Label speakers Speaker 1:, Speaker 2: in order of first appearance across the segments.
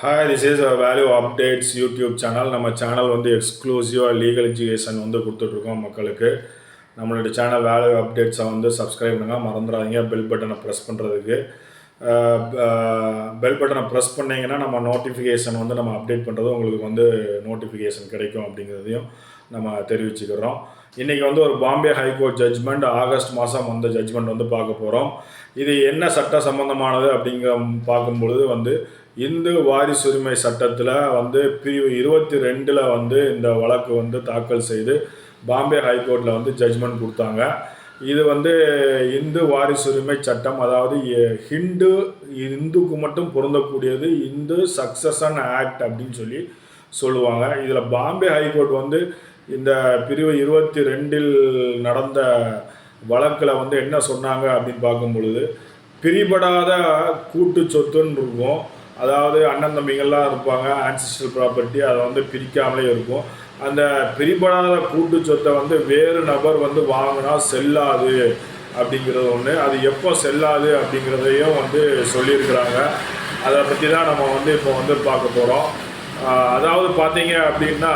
Speaker 1: Hi this is value updates YouTube channel நம்ம channel வந்து எக்ஸ்க்ளூசிவாக லீகல் எஜுகேஷன் வந்து கொடுத்துட்ருக்கோம் மக்களுக்கு. நம்மளுடைய சேனல் வேல்யூ அப்டேட்ஸை வந்து சப்ஸ்கிரைப் பண்ணுங்கள் மறந்துடாதீங்க. பெல் பட்டனை ப்ரெஸ் பண்ணுறதுக்கு பெல் பட்டனை ப்ரெஸ் பண்ணிங்கன்னா நம்ம நோட்டிஃபிகேஷன் வந்து நம்ம அப்டேட் பண்ணுறது உங்களுக்கு வந்து நோட்டிஃபிகேஷன் கிடைக்கும் அப்படிங்கிறதையும் நம்ம தெரிவிச்சுக்கிறோம். இன்றைக்கி வந்து ஒரு பாம்பே ஹைகோர்ட் ஜட்ஜ்மெண்ட் ஆகஸ்ட் மாதம் வந்த ஜட்ஜ்மெண்ட் வந்து பார்க்க போகிறோம் இது என்ன சட்ட சம்பந்தமானது அப்படிங்கிற பார்க்கும்பொழுது வந்து இந்து வாரிசுரிமை சட்டத்தில் வந்து பிரிவு இருபத்தி ரெண்டில் வந்து இந்த வழக்கு வந்து தாக்கல் செய்து பாம்பே ஹைகோர்ட்டில் வந்து ஜட்ஜ்மெண்ட் கொடுத்தாங்க. இது வந்து இந்து வாரிசுரிமை சட்டம் அதாவது ஹிந்து இந்துக்கு மட்டும் பொருந்தக்கூடியது இந்து சக்சஷன் ஆக்ட் அப்படின்னு சொல்லி சொல்லுவாங்க. இதில் பாம்பே ஹைகோர்ட் வந்து இந்த பிரிவு இருபத்தி ரெண்டில் நடந்த வழக்கில் வந்து என்ன சொன்னாங்க அப்படின்னு பார்க்கும் பொழுது பிரிபடாத கூட்டு சொத்துன்னு இருக்கும். அதாவது அண்ணன் தம்பிங்கள்லாம் இருப்பாங்க ஆன்சிஸ்டல் ப்ராப்பர்ட்டி அதை வந்து பிரிக்காமலே இருக்கும். அந்த பிரிபடாத கூட்டு சொத்தை வந்து வேறு நபர் வந்து வாங்கினா செல்லாது அப்படிங்கிறது ஒன்று அது எப்போ செல்லாது அப்படிங்கிறதையும் வந்து சொல்லியிருக்கிறாங்க. அதை பற்றி தான் நம்ம வந்து இப்போ வந்து பார்க்க போகிறோம் அதாவது பார்த்தீங்க அப்படின்னா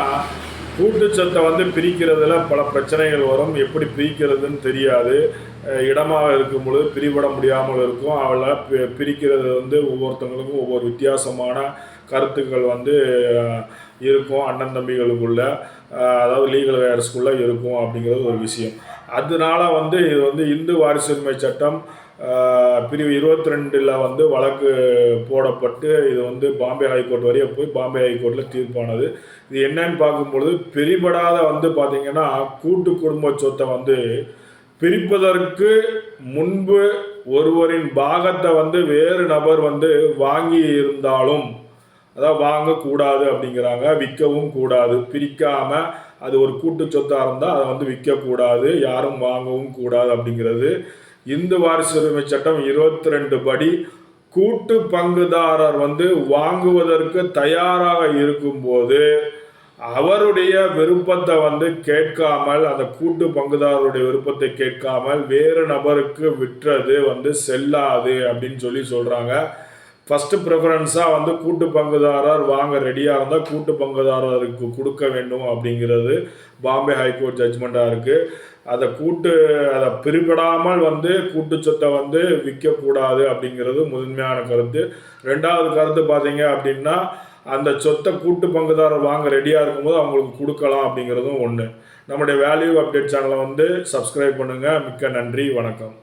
Speaker 1: கூட்டு சொத்தை வந்து பிரிக்கிறதுல பல பிரச்சனைகள் வரும். எப்படி பிரிக்கிறதுன்னு தெரியாது. இடமாக இருக்கும் பொழுது பிரிபட முடியாமல் இருக்கும். அவளை பி- பிரிக்கிறது வந்து ஒவ்வொருத்தவங்களுக்கும் ஒவ்வொரு வித்தியாசமான கருத்துக்கள் வந்து இருக்கும். அண்ணன் தம்பிகளுக்குள்ள அதாவது லீகல் வேர்ஸ்குள்ளே இருக்கும் அப்படிங்கிறது ஒரு விஷயம். அதனால வந்து இது வந்து இந்து வாரிசுரிமை சட்டம் பிரிவு இருபத்தி ரெண்டில் வந்து வழக்கு போடப்பட்டு இது வந்து பாம்பே ஹைகோர்ட் வரைய போய் பாம்பே ஹைகோர்ட்டில் தீர்ப்பானது. இது என்னன்னு பார்க்கும்பொழுது பிரிபடாத வந்து பார்த்திங்கன்னா கூட்டு குடும்ப சொத்தை வந்து பிரிப்பதற்கு முன்பு ஒருவரின் பாகத்தை வந்து வேறு நபர் வந்து வாங்கி இருந்தாலும் அதாவது வாங்கக்கூடாது அப்படிங்கிறாங்க. விற்கவும் கூடாது. பிரிக்காம அது ஒரு கூட்டு சொத்தாக இருந்தால் அதை வந்து விற்கக்கூடாது. யாரும் வாங்கவும் கூடாது அப்படிங்கிறது இந்து வாரிசுரிமை சட்டம் இருபத்தி ரெண்டு படி. கூட்டு பங்குதாரர் வந்து வாங்குவதற்கு தயாராக இருக்கும்போது அவருடைய விருப்பத்தை வந்து கேட்காமல் அந்த கூட்டு பங்குதாரருடைய விருப்பத்தை கேட்காமல் வேறு நபருக்கு விற்றது வந்து செல்லாது அப்படின்னு சொல்லி சொல்கிறாங்க ஃபஸ்ட்டு ப்ரிஃபரன்ஸாக வந்து கூட்டு பங்குதாரர் வாங்க ரெடியாக இருந்தால் கூட்டு பங்குதாரருக்கு கொடுக்க வேண்டும் அப்படிங்கிறது பாம்பே ஹைகோர்ட் ஜட்ஜ்மெண்ட்டாக இருக்குது அதை கூட்டு அதை பிரிபடாமல் வந்து கூட்டு சொத்தை வந்து விற்கக்கூடாது அப்படிங்கிறது முதன்மையான கருத்து. ரெண்டாவது கருத்து பார்த்தீங்க அப்படின்னா அந்த சொத்தை கூட்டு பங்குதாரர் வாங்க ரெடியாக இருக்கும்போது அவங்களுக்கு கொடுக்கலாம் அப்படிங்கிறதும் ஒன்று நம்முடைய வேல்யூ அப்டேட் சேனலை வந்து சப்ஸ்கிரைப் பண்ணுங்கள் மிக்க நன்றி. வணக்கம்.